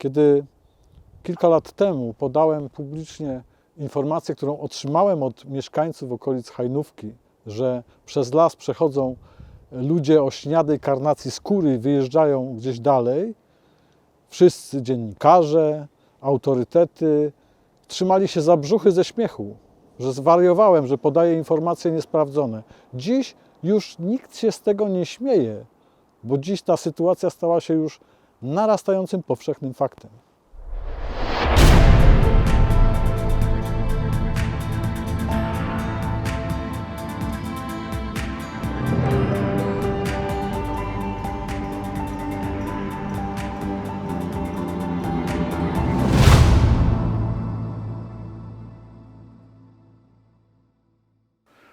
Kiedy kilka lat temu podałem publicznie informację, którą otrzymałem od mieszkańców okolic Hajnówki, że przez las przechodzą ludzie o śniadej karnacji skóry i wyjeżdżają gdzieś dalej, wszyscy dziennikarze, autorytety trzymali się za brzuchy ze śmiechu, że zwariowałem, że podaję informacje niesprawdzone. Dziś już nikt się z tego nie śmieje, bo dziś ta sytuacja stała się już narastającym powszechnym faktem.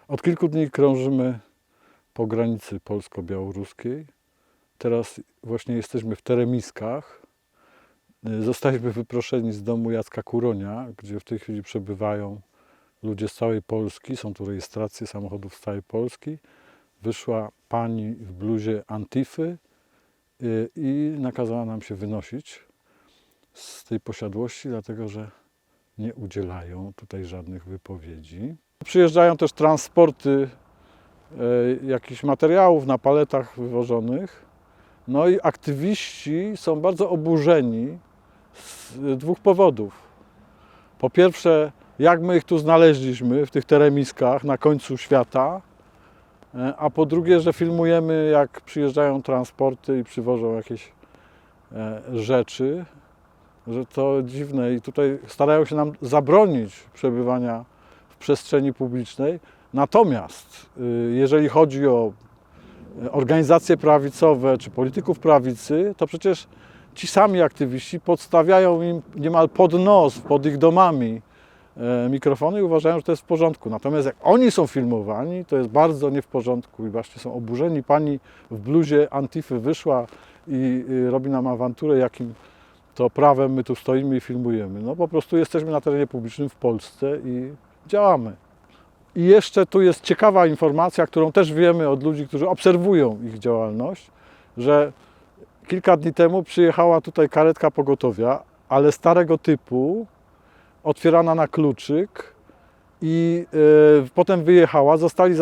Od kilku dni krążymy po granicy polsko-białoruskiej. Teraz właśnie jesteśmy w Teremiskach. Y, Zostaliśmy wyproszeni z domu Jacka Kuronia, gdzie w tej chwili przebywają ludzie z całej Polski. Są tu rejestracje samochodów z całej Polski. Wyszła pani w bluzie Antify y, i nakazała nam się wynosić z tej posiadłości, dlatego że nie udzielają tutaj żadnych wypowiedzi. Przyjeżdżają też transporty e, jakichś materiałów na paletach wywożonych. No i aktywiści są bardzo oburzeni z dwóch powodów. Po pierwsze, jak my ich tu znaleźliśmy w tych teremiskach na końcu świata, e, a po drugie, że filmujemy jak przyjeżdżają transporty i przywożą jakieś e, rzeczy, że to dziwne i tutaj starają się nam zabronić przebywania w przestrzeni publicznej. Natomiast y, jeżeli chodzi o organizacje prawicowe czy polityków prawicy, to przecież ci sami aktywiści podstawiają im niemal pod nos, pod ich domami e, mikrofony i uważają, że to jest w porządku. Natomiast jak oni są filmowani, to jest bardzo nie w porządku i właśnie są oburzeni. Pani w bluzie Antify wyszła i robi nam awanturę, jakim to prawem my tu stoimy i filmujemy. No po prostu jesteśmy na terenie publicznym w Polsce i działamy. I jeszcze tu jest ciekawa informacja, którą też wiemy od ludzi, którzy obserwują ich działalność, że kilka dni temu przyjechała tutaj karetka pogotowia, ale starego typu, otwierana na kluczyk i e, potem wyjechała. Zostali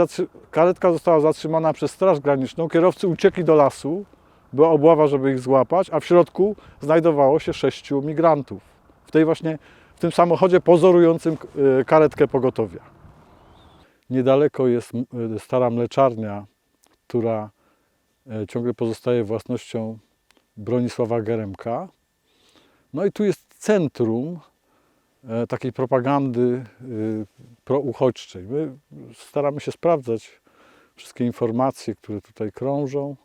karetka została zatrzymana przez Straż Graniczną. Kierowcy uciekli do lasu, była obława, żeby ich złapać, a w środku znajdowało się sześciu migrantów. W tej właśnie, w tym samochodzie pozorującym e, karetkę pogotowia. Niedaleko jest m- stara mleczarnia, która e, ciągle pozostaje własnością Bronisława Geremka. No i tu jest centrum e, takiej propagandy prouchodźczej. My staramy się sprawdzać wszystkie informacje, które tutaj krążą.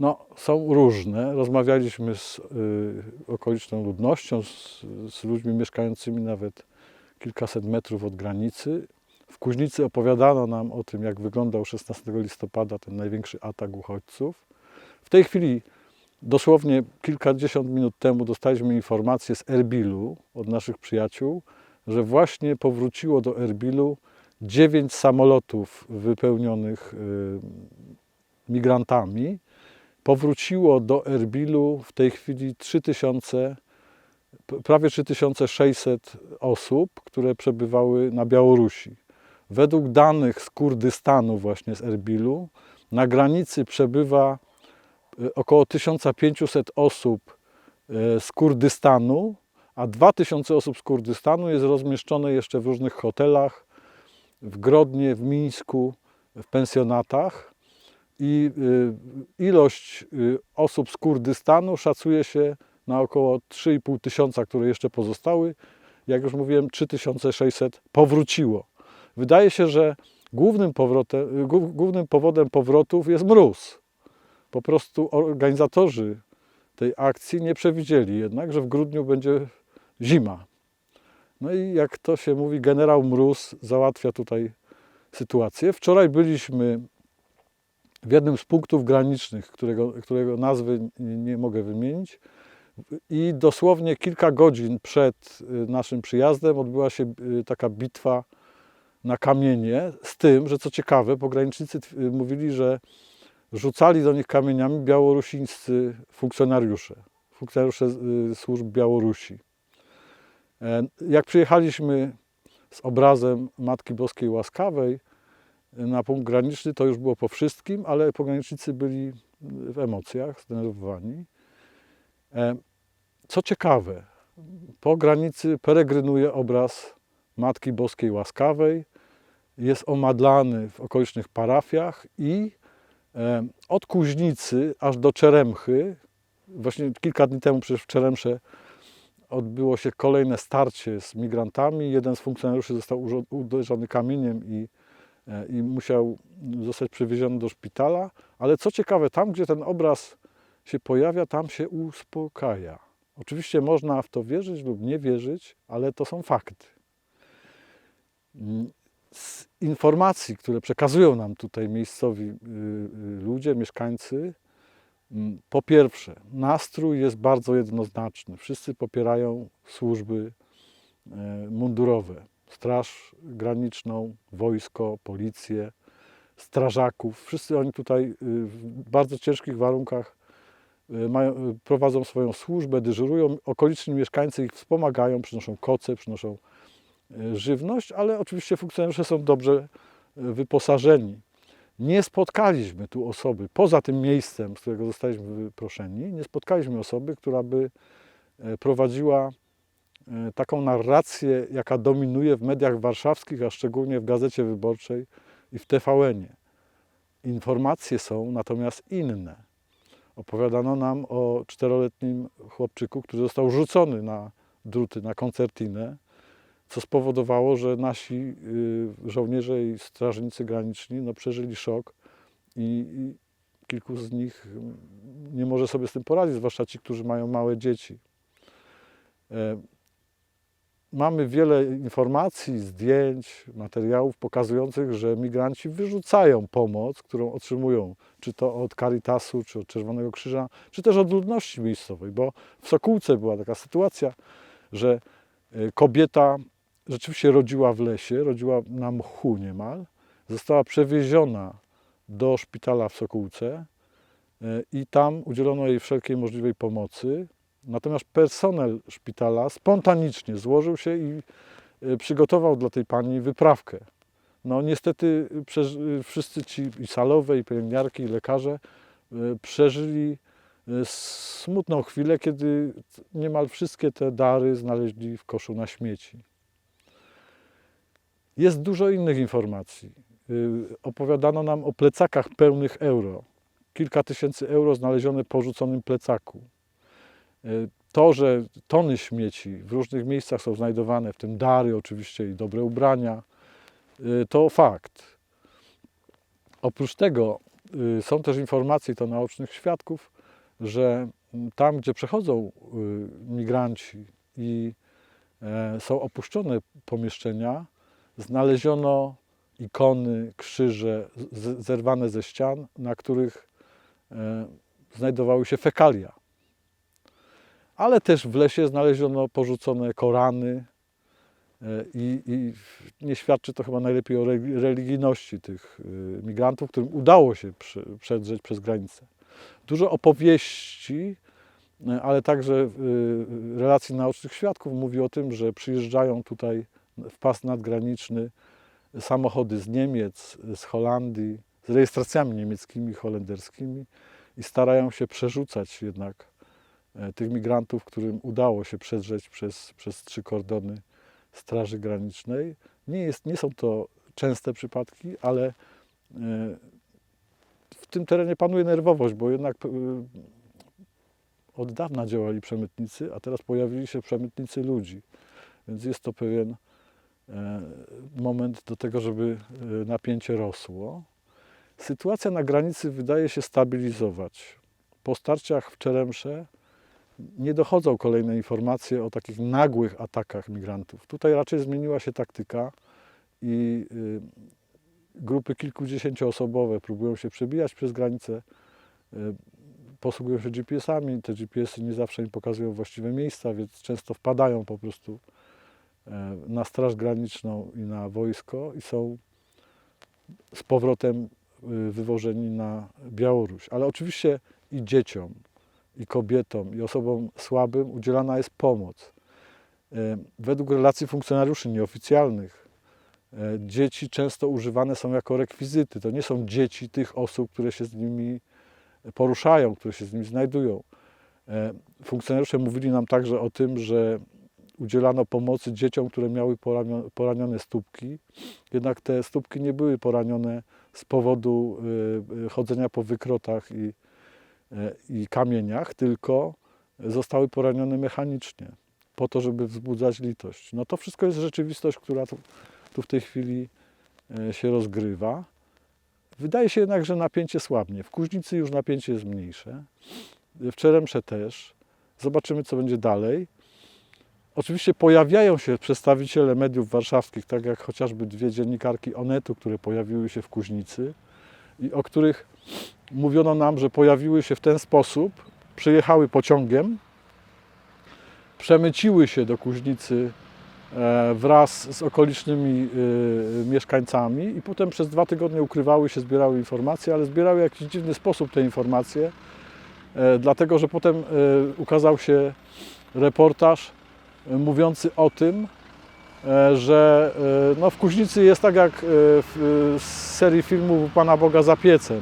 No, są różne. Rozmawialiśmy z okoliczną ludnością, z, z ludźmi mieszkającymi nawet kilkaset metrów od granicy. W Kuźnicy opowiadano nam o tym, jak wyglądał 16 listopada ten największy atak uchodźców. W tej chwili, dosłownie kilkadziesiąt minut temu, dostaliśmy informację z Erbilu od naszych przyjaciół, że właśnie powróciło do Erbilu dziewięć samolotów wypełnionych y, migrantami. Powróciło do Erbilu w tej chwili 3000, p- prawie 3600 osób, które przebywały na Białorusi. Według danych z Kurdystanu, właśnie z Erbilu, na granicy przebywa y, około 1500 osób y, z Kurdystanu, a 2000 osób z Kurdystanu jest rozmieszczone jeszcze w różnych hotelach, w Grodnie, w Mińsku, w pensjonatach. I y, ilość osób z Kurdystanu szacuje się na około 3,5 tysiąca, które jeszcze pozostały. Jak już mówiłem, 3600 powróciło. Wydaje się, że głównym, powrotem, głów- głównym powodem powrotów jest mróz. Po prostu organizatorzy tej akcji nie przewidzieli jednak, że w grudniu będzie zima. No i jak to się mówi, generał Mróz załatwia tutaj sytuację. Wczoraj byliśmy w jednym z punktów granicznych, którego, którego nazwy nie, nie mogę wymienić. I dosłownie kilka godzin przed y, naszym przyjazdem odbyła się y, taka bitwa na kamienie, z tym, że co ciekawe, pogranicznicy y, mówili, że rzucali do nich kamieniami białorusińscy funkcjonariusze. funkcjonariusze y, służb Białorusi. E, Jak przyjechaliśmy z obrazem Matki Boskiej Łaskawej y, na punkt graniczny, to już było po wszystkim, ale pogranicznicy byli w emocjach, zdenerwowani. E, Co ciekawe, po granicy peregrynuje obraz Matki Boskiej Łaskawej, jest omadlany w okolicznych parafiach i od Kuźnicy aż do Czeremchy, właśnie kilka dni temu przecież w Czeremsze odbyło się kolejne starcie z migrantami. Jeden z funkcjonariuszy został uderzony kamieniem i, e, i musiał zostać przewieziony do szpitala. Ale co ciekawe, tam gdzie ten obraz się pojawia, tam się uspokaja. Oczywiście można w to wierzyć lub nie wierzyć, ale to są fakty. Z informacji, które przekazują nam tutaj miejscowi y, y, ludzie, mieszkańcy, mm, po pierwsze, nastrój jest bardzo jednoznaczny. Wszyscy popierają służby e, mundurowe, Straż Graniczną, wojsko, policję, strażaków. Wszyscy oni tutaj y, w bardzo ciężkich warunkach mają, prowadzą swoją służbę, dyżurują. Okoliczni mieszkańcy ich wspomagają, przynoszą koce, przynoszą żywność, ale oczywiście funkcjonariusze są dobrze y, wyposażeni. Nie spotkaliśmy tu osoby, poza tym miejscem, z którego zostaliśmy wyproszeni, nie spotkaliśmy osoby, która by e, prowadziła e, taką narrację, jaka dominuje w mediach warszawskich, a szczególnie w Gazecie Wyborczej i w TVN-ie. Informacje są natomiast inne. Opowiadano nam o czteroletnim chłopczyku, który został rzucony na druty, na koncertinę, co spowodowało, że nasi y, żołnierze i strażnicy graniczni no, przeżyli szok i, i kilku z nich mm, nie może sobie z tym poradzić, zwłaszcza ci, którzy mają małe dzieci. E, Mamy wiele informacji, zdjęć, materiałów pokazujących, że migranci wyrzucają pomoc, którą otrzymują, czy to od Caritasu, czy od Czerwonego Krzyża, czy też od ludności miejscowej, bo w Sokółce była taka sytuacja, że y, kobieta rzeczywiście rodziła w lesie, rodziła na mchu niemal, została przewieziona do szpitala w Sokółce y, i tam udzielono jej wszelkiej możliwej pomocy. Natomiast personel szpitala spontanicznie złożył się i y, przygotował dla tej pani wyprawkę. No niestety y, wszyscy ci i salowe, i pielęgniarki, i lekarze przeżyli smutną chwilę, kiedy niemal wszystkie te dary znaleźli w koszu na śmieci. Jest dużo innych informacji. Y, Opowiadano nam o plecakach pełnych euro. Kilka tysięcy euro znalezione po rzuconym plecaku. Y, To, że tony śmieci w różnych miejscach są znajdowane, w tym dary oczywiście i dobre ubrania, y, to fakt. Oprócz tego są też informacje, to naocznych świadków, że mm, tam, gdzie przechodzą migranci i e, są opuszczone pomieszczenia, znaleziono ikony, krzyże zerwane ze ścian, na których e, znajdowały się fekalia. Ale też w lesie znaleziono porzucone Korany e, i, i nie świadczy to chyba najlepiej o re- religijności tych y, migrantów, którym udało się prze- przedrzeć przez granicę. Dużo opowieści, e, ale także relacji naocznych świadków mówi o tym, że przyjeżdżają tutaj w pas nadgraniczny samochody z Niemiec, z Holandii, z rejestracjami niemieckimi, holenderskimi i starają się przerzucać jednak e, tych migrantów, którym udało się przedrzeć przez, przez trzy kordony Straży Granicznej. Nie, jest, nie są to częste przypadki, ale e, w tym terenie panuje nerwowość, bo jednak e, od dawna działali przemytnicy, a teraz pojawili się przemytnicy ludzi. Więc jest to pewien moment do tego, żeby e, napięcie rosło. Sytuacja na granicy wydaje się stabilizować. Po starciach w Czeremsze nie dochodzą kolejne informacje o takich nagłych atakach migrantów. Tutaj raczej zmieniła się taktyka i y, grupy kilkudziesięcioosobowe próbują się przebijać przez granicę, posługują się GPS-ami. Te GPS-y nie zawsze im pokazują właściwe miejsca, więc często wpadają po prostu e, na Straż Graniczną i na wojsko i są z powrotem y, wywożeni na Białoruś. Ale oczywiście i dzieciom, i kobietom, i osobom słabym udzielana jest pomoc. E, Według relacji funkcjonariuszy nieoficjalnych, e, dzieci często używane są jako rekwizyty. To nie są dzieci tych osób, które się z nimi poruszają, które się z nimi znajdują. E, Funkcjonariusze mówili nam także o tym, że udzielano pomocy dzieciom, które miały poranio- poranione stópki, jednak te stópki nie były poranione z powodu y, y, chodzenia po wykrotach i, e, i kamieniach, tylko zostały poranione mechanicznie, po to, żeby wzbudzać litość. No to wszystko jest rzeczywistość, która tu, tu w tej chwili e, się rozgrywa. Wydaje się jednak, że napięcie słabnie. W Kuźnicy już napięcie jest mniejsze, w Czeremsze też. Zobaczymy, co będzie dalej. Oczywiście pojawiają się przedstawiciele mediów warszawskich, tak jak chociażby dwie dziennikarki Onetu, które pojawiły się w Kuźnicy i o których mówiono nam, że pojawiły się w ten sposób, przyjechały pociągiem, przemyciły się do Kuźnicy e, wraz z okolicznymi y, mieszkańcami i potem przez dwa tygodnie ukrywały się, zbierały informacje, ale zbierały w jakiś dziwny sposób te informacje, e, dlatego że potem e, ukazał się reportaż e, mówiący o tym, e, że e, no, w Kuźnicy jest tak jak e, w serii filmów Pana Boga za piecem.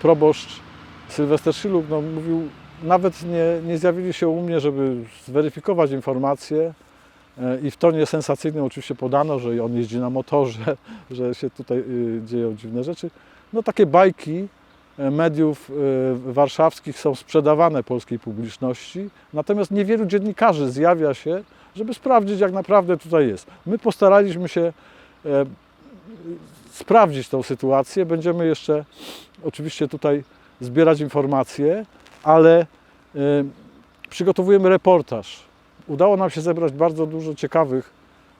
Proboszcz Sylwester Szyluk no, mówił, nawet nie, nie zjawili się u mnie, żeby zweryfikować informacje i w tonie sensacyjnym oczywiście podano, że on jeździ na motorze, że się tutaj dzieją dziwne rzeczy. No takie bajki mediów y, warszawskich są sprzedawane polskiej publiczności, natomiast niewielu dziennikarzy zjawia się, żeby sprawdzić jak naprawdę tutaj jest. My postaraliśmy się e, sprawdzić tą sytuację. Będziemy jeszcze oczywiście tutaj zbierać informacje, ale przygotowujemy reportaż. Udało nam się zebrać bardzo dużo ciekawych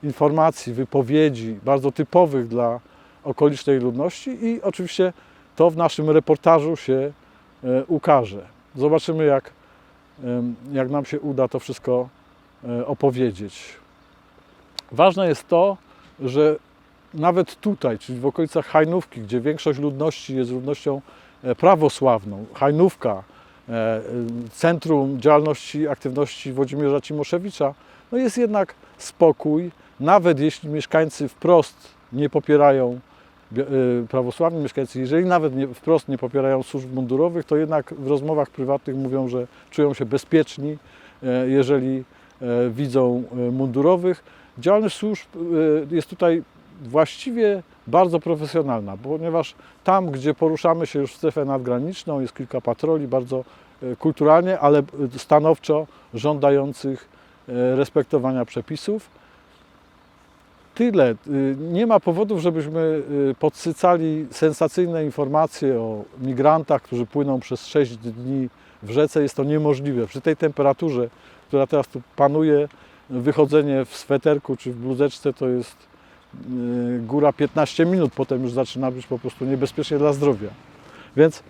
informacji, wypowiedzi, bardzo typowych dla okolicznej ludności i oczywiście to w naszym reportażu się e, ukaże. Zobaczymy, jak, jak nam się uda to wszystko e, opowiedzieć. Ważne jest to, że nawet tutaj, czyli w okolicach Hajnówki, gdzie większość ludności jest ludnością e, prawosławną, Hajnówka, centrum działalności, aktywności Włodzimierza Cimoszewicza, no jest jednak spokój, nawet jeśli mieszkańcy wprost nie popierają prawosławni mieszkańcy, jeżeli nawet nie, wprost nie popierają służb mundurowych, to jednak w rozmowach prywatnych mówią, że czują się bezpieczni, e, jeżeli e, widzą mundurowych. Działalność służb jest tutaj właściwie bardzo profesjonalna, ponieważ tam, gdzie poruszamy się już w strefę nadgraniczną, jest kilka patroli bardzo kulturalnie, ale stanowczo żądających respektowania przepisów. Tyle. Y, Nie ma powodów, żebyśmy y, podsycali sensacyjne informacje o migrantach, którzy płyną przez 6 dni w rzece. Jest to niemożliwe. Przy tej temperaturze, która teraz tu panuje, wychodzenie w sweterku czy w bluzeczce to jest y, góra 15 minut, potem już zaczyna być po prostu niebezpiecznie dla zdrowia. Więc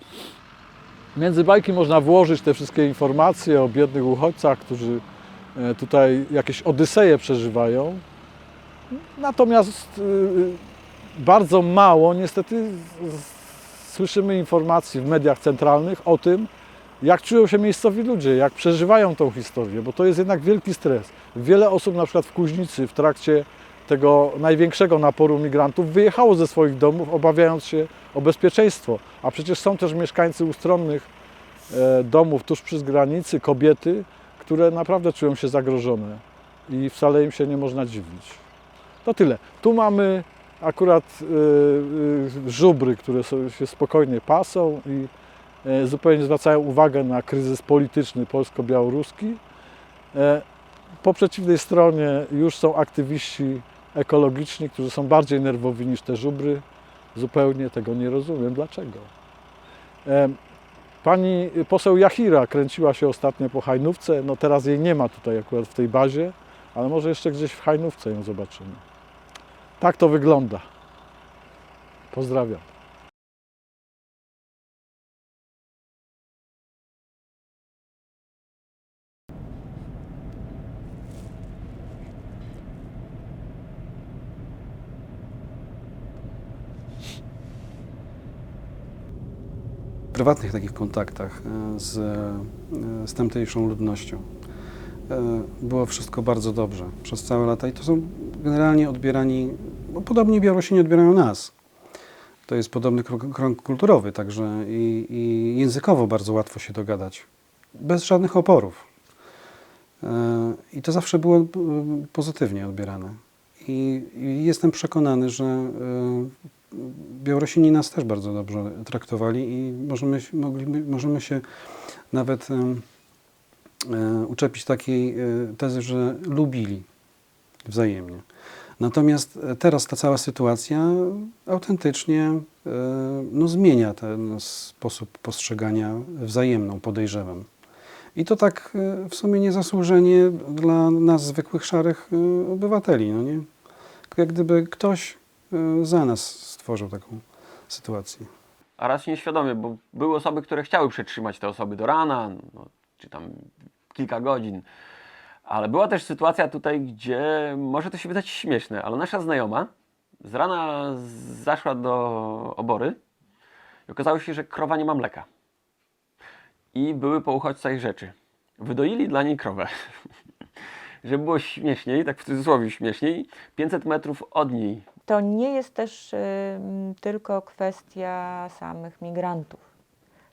między bajki można włożyć te wszystkie informacje o biednych uchodźcach, którzy e, tutaj jakieś odyseje przeżywają. Natomiast y, bardzo mało niestety słyszymy informacji w mediach centralnych o tym, jak czują się miejscowi ludzie, jak przeżywają tą historię, bo to jest jednak wielki stres. Wiele osób na przykład w Kuźnicy w trakcie tego największego naporu migrantów wyjechało ze swoich domów, obawiając się o bezpieczeństwo. A przecież są też mieszkańcy ustronnych e, domów tuż przy granicy, kobiety, które naprawdę czują się zagrożone i wcale im się nie można dziwić. To tyle. Tu mamy akurat y, y, żubry, które się spokojnie pasą i e, zupełnie zwracają uwagę na kryzys polityczny polsko-białoruski. E, Po przeciwnej stronie już są aktywiści ekologiczni, którzy są bardziej nerwowi niż te żubry. Zupełnie tego nie rozumiem. Dlaczego? E, Pani poseł Jachira kręciła się ostatnio po Hajnówce. No teraz jej nie ma tutaj akurat w tej bazie, ale może jeszcze gdzieś w Hajnówce ją zobaczymy. Tak to wygląda. Pozdrawiam. prywatnych takich kontaktach e, z, e, z tamtejszą ludnością. E, Było wszystko bardzo dobrze przez całe lata i to są generalnie odbierani, no, podobnie Białorusini odbierają nas. To jest podobny krąg, kulturowy, także i, i językowo bardzo łatwo się dogadać, bez żadnych oporów. E, I to zawsze było e, pozytywnie odbierane. I, i jestem przekonany, że Białorusini nas też bardzo dobrze traktowali i możemy, mogliby, możemy się nawet uczepić takiej e, tezy, że lubili wzajemnie. Natomiast e, teraz ta cała sytuacja autentycznie e, no, zmienia ten sposób postrzegania wzajemną, podejrzewam. I to tak e, w sumie niezasłużenie dla nas, zwykłych, szarych e, obywateli. No nie? Jak gdyby ktoś e, za nas stworzył taką sytuację. a raz nieświadomie, bo były osoby, które chciały przetrzymać te osoby do rana, no, czy tam kilka godzin. Ale była też sytuacja tutaj, gdzie może to się wydać śmieszne, ale nasza znajoma z rana zaszła do obory i okazało się, że krowa nie ma mleka. I były po uchodźcach rzeczy. Wydoili dla niej krowę. Żeby było śmieszniej, tak w cudzysłowie śmieszniej, 500 metrów od niej To nie jest też y, tylko kwestia samych migrantów.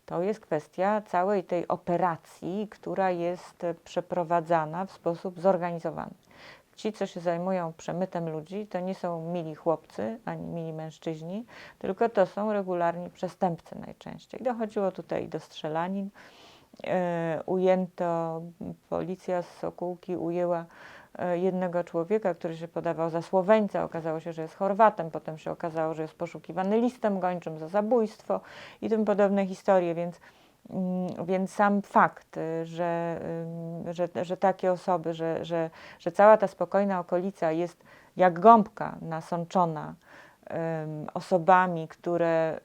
To jest kwestia całej tej operacji, która jest przeprowadzana w sposób zorganizowany. Ci, co się zajmują przemytem ludzi, to nie są mili chłopcy ani mili mężczyźni, tylko to są regularni przestępcy najczęściej. Dochodziło tutaj do strzelanin. E, ujęto, policja z Sokółki ujęła jednego człowieka, który się podawał za Słoweńca. Okazało się, że jest Chorwatem, potem się okazało, że jest poszukiwany listem gończym za zabójstwo i tym podobne historie, więc, mm, więc sam fakt, y, że, ym, że, że takie osoby, że, że, że cała ta spokojna okolica jest jak gąbka nasączona osobami, które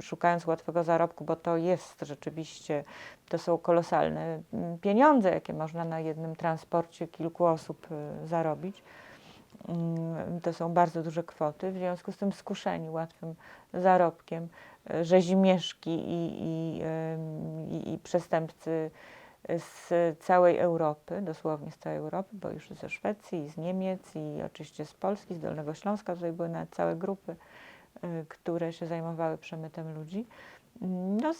szukając łatwego zarobku, bo to jest rzeczywiście, to są kolosalne mm, pieniądze, jakie można na jednym transporcie kilku osób y, zarobić. Mm, To są bardzo duże kwoty, w związku z tym skuszeni łatwym zarobkiem, y, rzezimieszki i, i, i, i przestępcy z całej Europy, dosłownie z całej Europy, bo już ze Szwecji, z Niemiec i oczywiście z Polski, z Dolnego Śląska, tutaj były nawet całe grupy, y, które się zajmowały przemytem ludzi, no,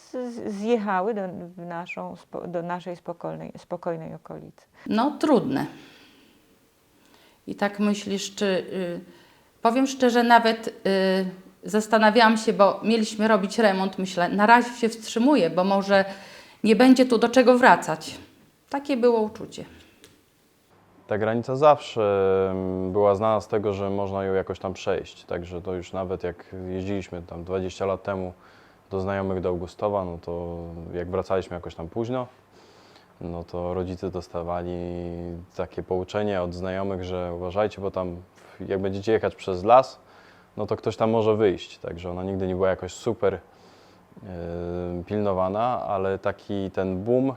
zjechały do, naszą, do naszej spokojnej, spokojnej okolicy. No, trudne. I tak myślisz, czy. Y, powiem szczerze, nawet y, zastanawiałam się, bo mieliśmy robić remont. Myślę, na razie się wstrzymuję, bo może nie będzie tu do czego wracać. Takie było uczucie. Ta granica zawsze mm, była znana z tego, że można ją jakoś tam przejść. Także to już nawet jak jeździliśmy tam 20 lat temu do znajomych do Augustowa, no to jak wracaliśmy jakoś tam późno, no to rodzice dostawali takie pouczenie od znajomych, że uważajcie, bo tam jak będziecie jechać przez las, no to ktoś tam może wyjść. Także ona nigdy nie była jakoś super pilnowana, ale taki ten boom e,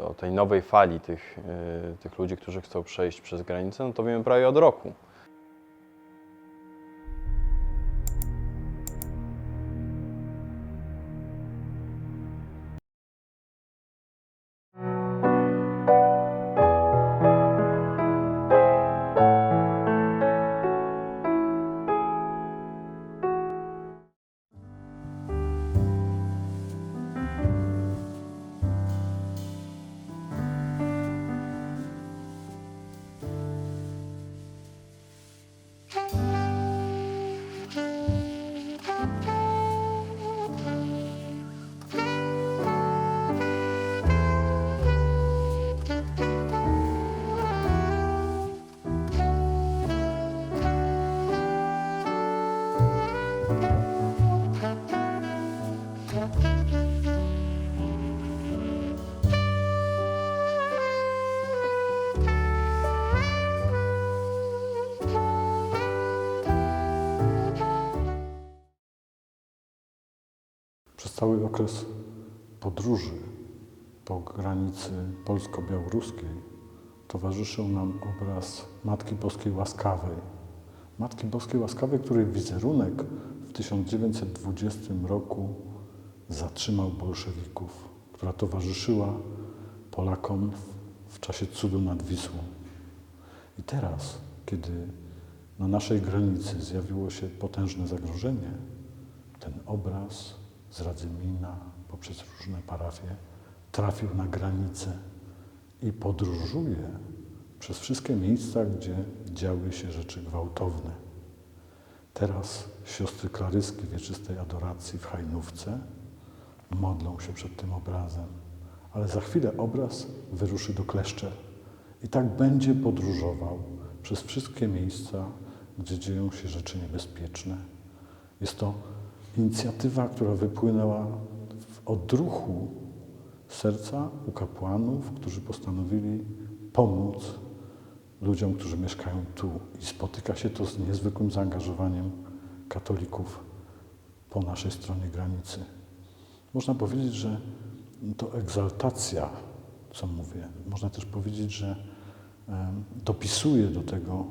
o tej nowej fali tych, e, tych ludzi, którzy chcą przejść przez granicę, no to wiemy prawie od roku. Cały okres podróży po granicy polsko-białoruskiej towarzyszył nam obraz Matki Boskiej Łaskawej. Matki Boskiej Łaskawej, której wizerunek w 1920 roku zatrzymał bolszewików, która towarzyszyła Polakom w, czasie cudu nad Wisłą. I teraz, kiedy na naszej granicy zjawiło się potężne zagrożenie, ten obraz z Radzymina poprzez różne parafie trafił na granicę i podróżuje przez wszystkie miejsca, gdzie działy się rzeczy gwałtowne. Teraz siostry Klaryski Wieczystej Adoracji w Hajnówce modlą się przed tym obrazem, ale za chwilę obraz wyruszy do Kleszczer i tak będzie podróżował przez wszystkie miejsca, gdzie dzieją się rzeczy niebezpieczne. Jest to inicjatywa, która wypłynęła w odruchu serca u kapłanów, którzy postanowili pomóc ludziom, którzy mieszkają tu. I spotyka się to z niezwykłym zaangażowaniem katolików po naszej stronie granicy. Można powiedzieć, że to egzaltacja, co mówię. Można też powiedzieć, że dopisuje do tego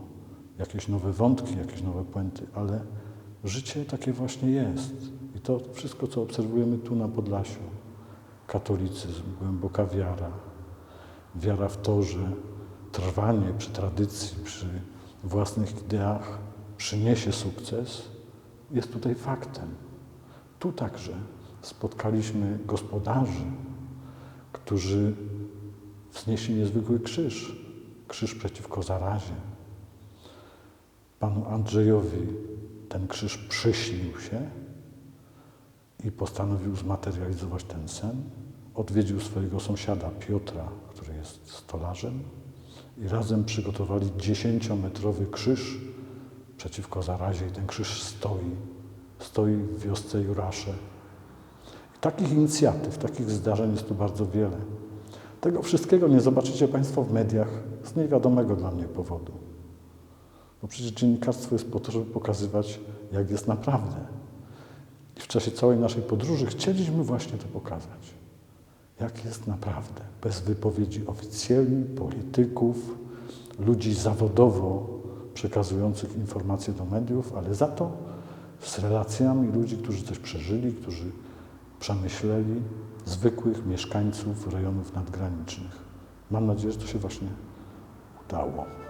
jakieś nowe wątki, jakieś nowe puenty, ale życie takie właśnie jest. I to wszystko, co obserwujemy tu na Podlasiu, katolicyzm, głęboka wiara, wiara w to, że trwanie przy tradycji, przy własnych ideach przyniesie sukces, jest tutaj faktem. Tu także spotkaliśmy gospodarzy, którzy wznieśli niezwykły krzyż, krzyż przeciwko zarazie. Panu Andrzejowi ten krzyż przyśnił się i postanowił zmaterializować ten sen. Odwiedził swojego sąsiada Piotra, który jest stolarzem i razem przygotowali dziesięciometrowy krzyż przeciwko zarazie i ten krzyż stoi, stoi w wiosce Jurasze. I takich inicjatyw, takich zdarzeń jest tu bardzo wiele. Tego wszystkiego nie zobaczycie Państwo w mediach z niewiadomego dla mnie powodu. Bo przecież dziennikarstwo jest po to, żeby pokazywać, jak jest naprawdę. I w czasie całej naszej podróży chcieliśmy właśnie to pokazać. Jak jest naprawdę. Bez wypowiedzi oficjeli, polityków, ludzi zawodowo przekazujących informacje do mediów, ale za to z relacjami ludzi, którzy coś przeżyli, którzy przemyśleli, zwykłych mieszkańców rejonów nadgranicznych. Mam nadzieję, że to się właśnie udało.